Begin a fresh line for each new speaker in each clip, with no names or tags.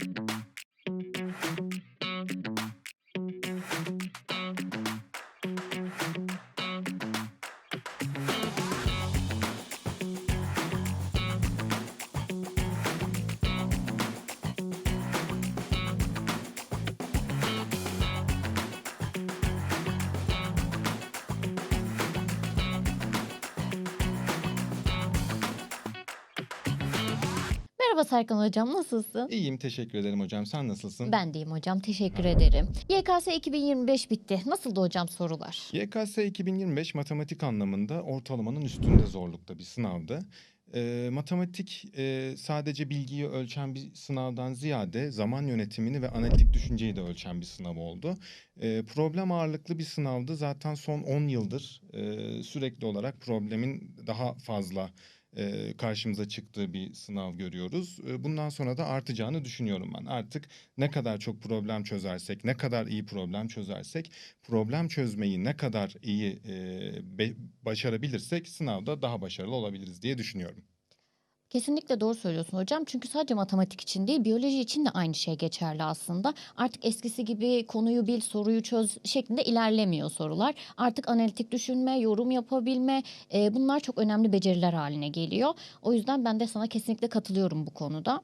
thank you. Merhaba Serkan hocam nasılsın?
İyiyim teşekkür ederim hocam. Sen nasılsın?
Ben deyim hocam teşekkür ederim. YKS 2025 bitti. Nasıldı hocam sorular?
YKS 2025 matematik anlamında ortalamanın üstünde zorlukta bir sınavdı. Ee, matematik e, sadece bilgiyi ölçen bir sınavdan ziyade zaman yönetimini ve analitik düşünceyi de ölçen bir sınav oldu. Ee, problem ağırlıklı bir sınavdı. Zaten son 10 yıldır e, sürekli olarak problemin daha fazla e, karşımıza çıktığı bir sınav görüyoruz. E, bundan sonra da artacağını düşünüyorum ben. Artık ne kadar çok problem çözersek, ne kadar iyi problem çözersek, problem çözmeyi ne kadar iyi e, başarabilirsek sınavda daha başarılı olabiliriz diye düşünüyorum.
Kesinlikle doğru söylüyorsun hocam. Çünkü sadece matematik için değil, biyoloji için de aynı şey geçerli aslında. Artık eskisi gibi konuyu bil, soruyu çöz şeklinde ilerlemiyor sorular. Artık analitik düşünme, yorum yapabilme e, bunlar çok önemli beceriler haline geliyor. O yüzden ben de sana kesinlikle katılıyorum bu konuda.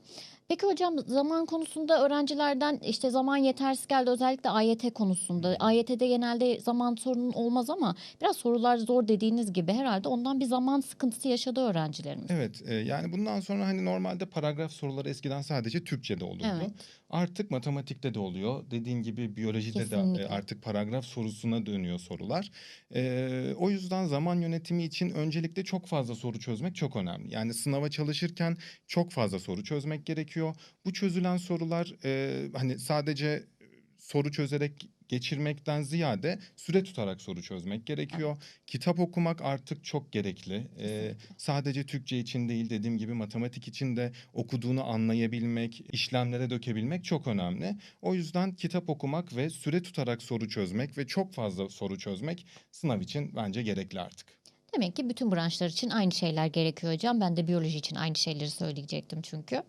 Peki hocam zaman konusunda öğrencilerden işte zaman yetersiz geldi özellikle AYT konusunda. AYT'de genelde zaman sorunun olmaz ama biraz sorular zor dediğiniz gibi herhalde ondan bir zaman sıkıntısı yaşadı öğrencilerimiz.
Evet, e, yani bundan sonra hani normalde paragraf soruları eskiden sadece Türkçe'de olurdu.
Evet.
Artık matematikte de oluyor. Dediğin gibi biyolojide de
Kesinlikle.
e, artık paragraf sorusuna dönüyor sorular. E, o yüzden zaman yönetimi için öncelikle çok fazla soru çözmek çok önemli. Yani sınava çalışırken çok fazla soru çözmek gerekiyor. Bu çözülen sorular e, hani sadece soru çözerek geçirmekten ziyade süre tutarak soru çözmek gerekiyor. Kitap okumak artık çok gerekli. Ee, sadece Türkçe için değil dediğim gibi matematik için de okuduğunu anlayabilmek, işlemlere dökebilmek çok önemli. O yüzden kitap okumak ve süre tutarak soru çözmek ve çok fazla soru çözmek sınav için bence gerekli artık.
Demek ki bütün branşlar için aynı şeyler gerekiyor hocam. Ben de biyoloji için aynı şeyleri söyleyecektim çünkü.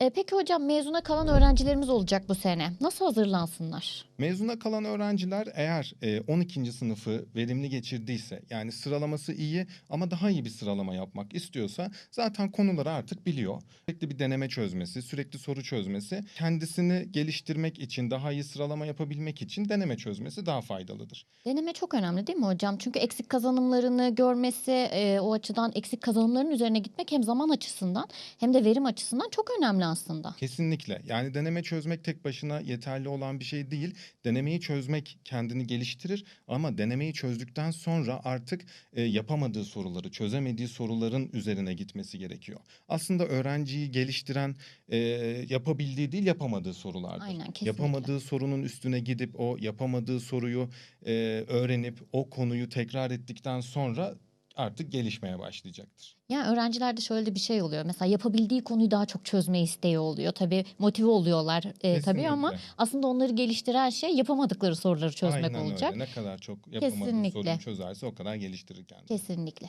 E, peki hocam mezuna kalan öğrencilerimiz olacak bu sene. Nasıl hazırlansınlar?
Mezuna kalan öğrenciler eğer e, 12. sınıfı verimli geçirdiyse yani sıralaması iyi ama daha iyi bir sıralama yapmak istiyorsa zaten konuları artık biliyor. Sürekli bir deneme çözmesi, sürekli soru çözmesi kendisini geliştirmek için, daha iyi sıralama yapabilmek için deneme çözmesi daha faydalıdır.
Deneme çok önemli değil mi hocam? Çünkü eksik kazanımlarını görmesi, e, o açıdan eksik kazanımların üzerine gitmek hem zaman açısından hem de verim açısından çok önemli aslında.
Kesinlikle. Yani deneme çözmek tek başına yeterli olan bir şey değil. Denemeyi çözmek kendini geliştirir ama denemeyi çözdükten sonra artık e, yapamadığı soruları, çözemediği soruların üzerine gitmesi gerekiyor. Aslında öğrenciyi geliştiren e, yapabildiği değil, yapamadığı sorulardır.
Aynen kesinlikle.
Yapamadığı sorunun üstüne gidip o yapamadığı soruyu e, öğrenip o konuyu tekrar ettikten sonra artık gelişmeye başlayacaktır.
Yani öğrencilerde şöyle bir şey oluyor. Mesela yapabildiği konuyu daha çok çözme isteği oluyor. Tabii motive oluyorlar e, tabii ama aslında onları geliştiren şey yapamadıkları soruları çözmek
Aynen
olacak.
öyle. Ne kadar çok yapamadığı
Kesinlikle.
soruyu çözerse o kadar geliştirir kendini.
Kesinlikle.